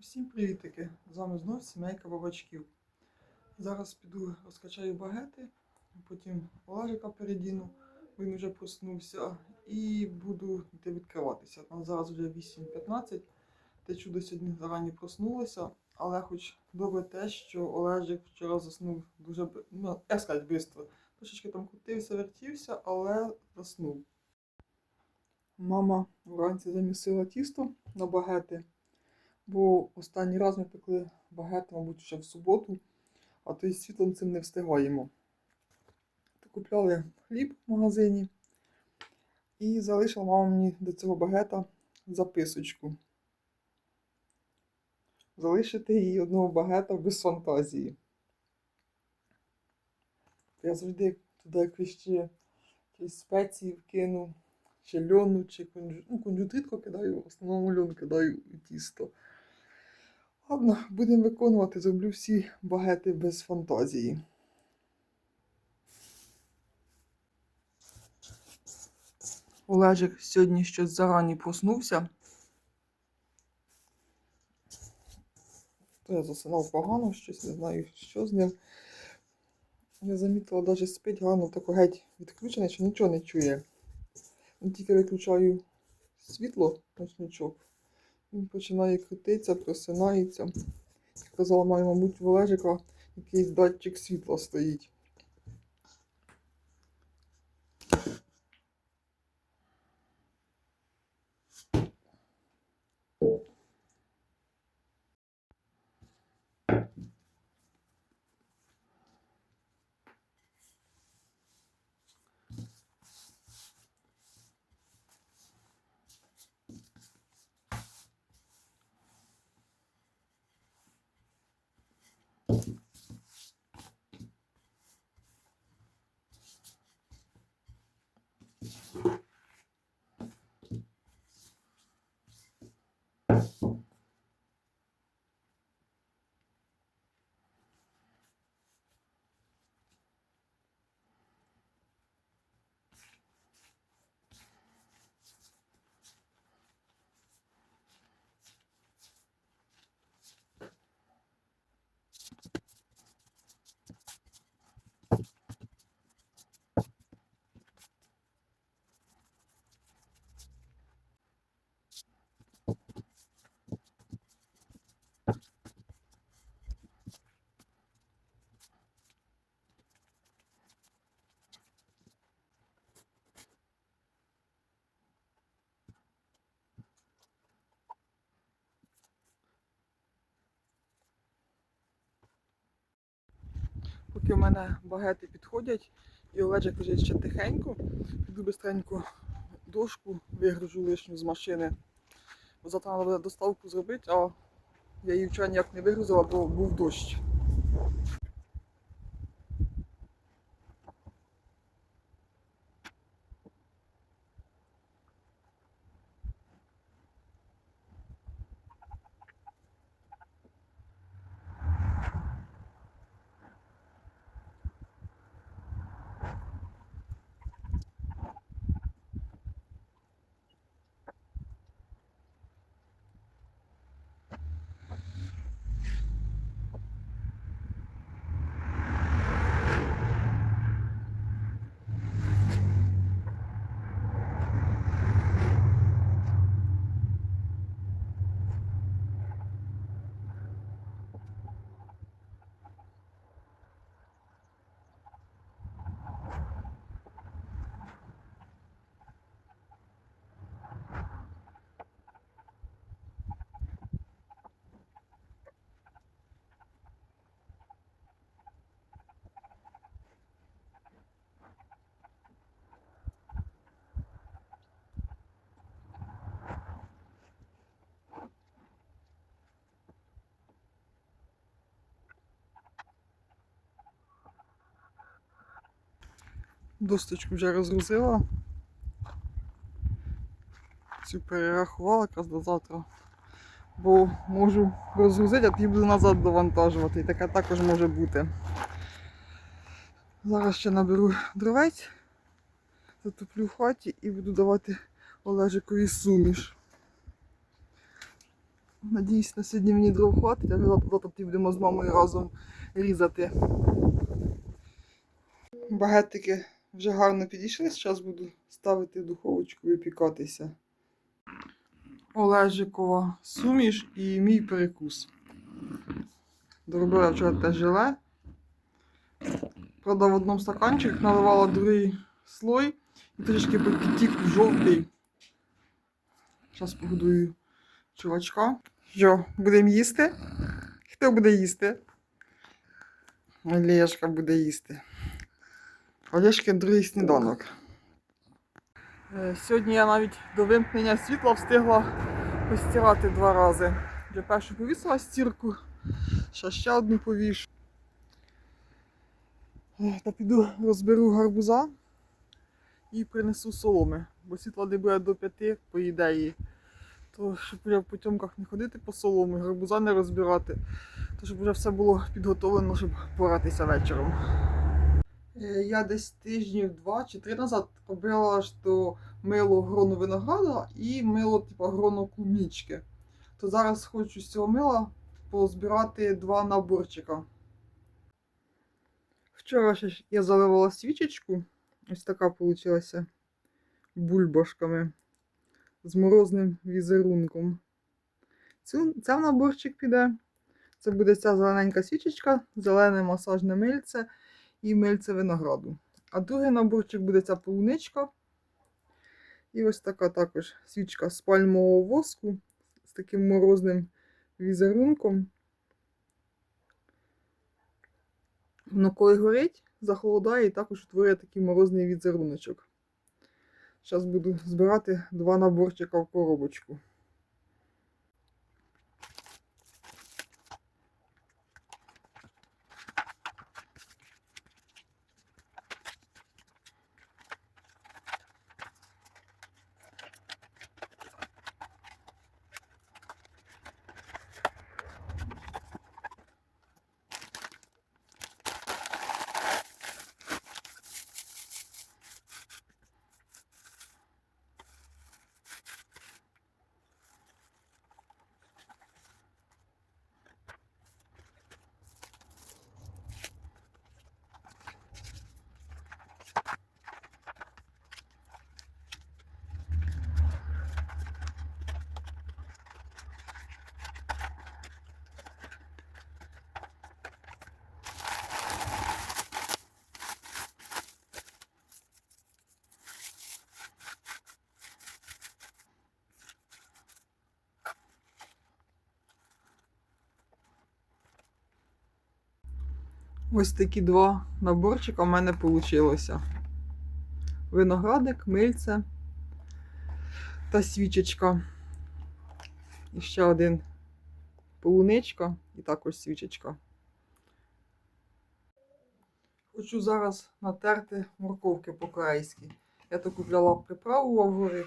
Всім привітики! З вами знов сімейка бабачків. Зараз піду розкачаю багети, потім Олежика передіну, він вже проснувся, і буду йти відкриватися. Там зараз вже 8.15. Те чудо сьогодні зарані проснулося, але хоч добре те, що Олежик вчора заснув дуже ну, як сказати, швидко. Трошечки там крутився, вертівся, але заснув. Мама вранці замісила тісто на багети. Бо останній раз ми пекли багет, мабуть, ще в суботу, а то й з світлом цим не встигаємо. То купляли хліб в магазині і залишила мама мені до цього багета записочку. Залишити їй одного багета без фантазії. Я завжди туди якісь ще якісь спеції вкину, чи льону, чи кунжу... ну, кунжут кидаю, в основному льон кидаю у тісто. Ладно, будемо виконувати, зроблю всі багети без фантазії. Олежик сьогодні щось зарані проснувся. То я засинав погано, щось не знаю, що з ним. Я замітила, навіть спить гарно, тако геть відключений, що нічого не чує. Тільки виключаю світло, ночничок. Він починає крутитися, просинається. Казала моя, мабуть, в Олежика якийсь датчик світла стоїть. difficulty. Поки в мене багети підходять, і Олежа лежить ще тихенько, піду бистренько дошку вигружу лишню з машини. Бо завтра треба доставку зробити, а я її вчора ніяк не вигрузила, бо був дощ. Досточку вже розгрузила. Цю перерахувала якраз до завтра. Бо можу розгрузити, а тоді буду назад довантажувати. І таке також може бути. Зараз ще наберу дровець, затоплю в хаті і буду давати Олежикові суміш. Надіюсь, на сьогодні мені дров хватить, а завтра будемо з мамою разом різати. Багетики вже гарно підійшли, зараз буду ставити в духовочку випікатися. Олежикова суміш і мій перекус. Доробила вчора те желе. Правда, в одному стаканчик наливала другий слой і трішки підтік жовтий. Зараз погодую чувачка. Що, будемо їсти? Хто буде їсти? Олешка буде їсти. Олешки другий сніданок. Е, Сьогодні я навіть до вимкнення світла встигла постирати два рази. Вже першу повісила стірку, ще ще одну повішу. Е, Та піду розберу гарбуза і принесу соломи, бо світла не буде до п'яти, по ідеї. То щоб вже в потьомках не ходити по солому, гарбуза не розбирати, то щоб вже все було підготовлено, щоб поратися вечором. Е, Я десь тижнів два чи три назад робила що мило грону винограда і мило типу, грону клубнічки. То зараз хочу з цього мила позбирати два наборчика. Вчора ще я заливала свічечку. Ось така вийшла бульбашками з морозним візерунком. Цю, це наборчик піде. Це буде ця зелененька свічечка, зелене масажне мильце і мильце винограду. А другий наборчик буде ця полуничка. І ось така також свічка з пальмового воску з таким морозним візерунком. Воно коли горить, захолодає і також утворює такий морозний візеруночок. Зараз буду збирати два наборчика в коробочку. Ось такі два наборчика в мене вийшло. Виноградик, мильце та свічечка. І ще один полуничка і також свічечка. Хочу зараз натерти морковки по-корейськи. Я тут купляла приправу в Аврорі.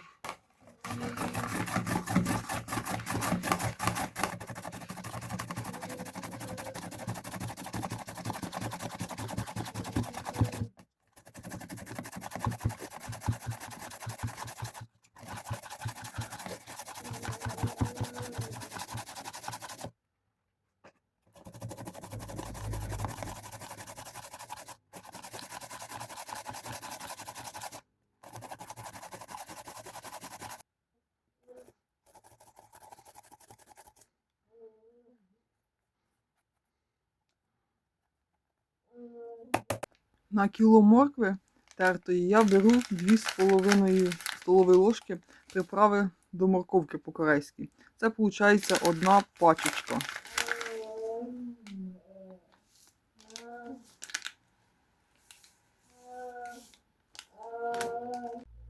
На кіло моркви тертої я беру 2,5 столові ложки приправи до морковки по-корейськи. Це виходить одна пачечка.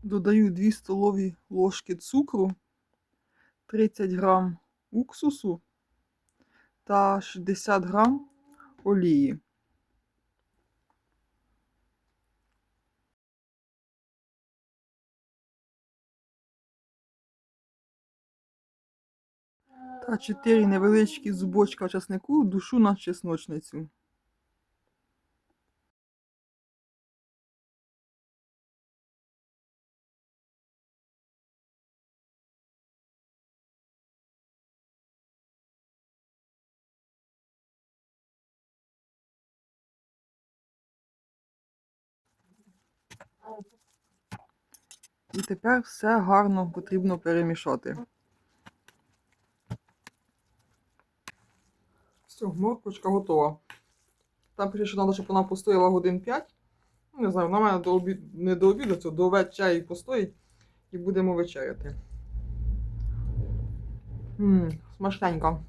Додаю 2 столові ложки цукру, 30 грам уксусу та 60 грам олії. А чотири невеличкі зубочка часнику душу на чесночницю. І тепер все гарно потрібно перемішати. Все, морквочка готова. Там пише, що треба, щоб вона постояла годин 5. Ну, не знаю, на мене до обід... не до обіду, це до вечері постоїть і будемо вечеряти. Ммм, смачненько.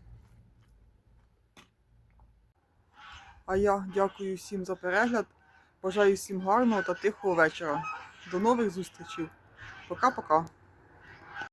А я дякую всім за перегляд. Бажаю всім гарного та тихого вечора. До нових зустрічей. Пока-пока.